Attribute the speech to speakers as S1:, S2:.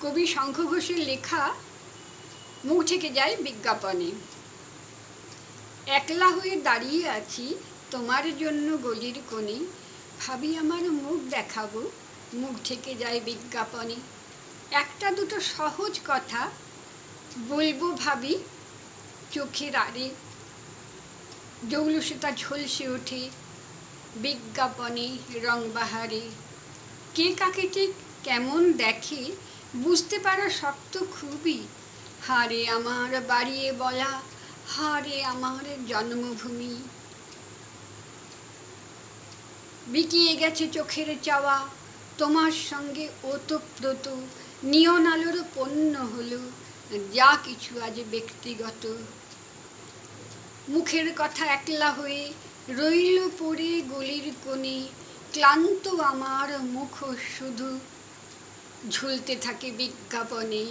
S1: কবি শঙ্খ ঘোষের লেখা মুখ থেকে যায় বিজ্ঞাপনে। একলা হয়ে দাঁড়িয়ে আছি তোমার জন্য গলির কোণে। ভাবি, আমার মুখ দেখাবো, মুখ থেকে যায় বিজ্ঞাপনে। একটা দুটো সহজ কথা বলব ভাবি, চোখের আড়ে। জৌলুসতা ঝলসে ওঠে বিজ্ঞাপনে রংবাহারে কে কাকে ঠিক কেমন দেখে বুঝতে পারা শক্ত খুবই। হারে আমার বাড়িয়ে বলা, হারে আমার জন্মভূমি। বিকিয়ে গেছে চোখের চাওয়া, তোমার সঙ্গে ওতপ্রত নিয়ন আলোর পণ্য হলো যা কিছু আজ ব্যক্তিগত। মুখের কথা একলা হয়ে রইল পড়ে গলির কোণে, ক্লান্ত আমার মুখ শুধু। ঝুলতে থাকে বিজ্ঞাপনে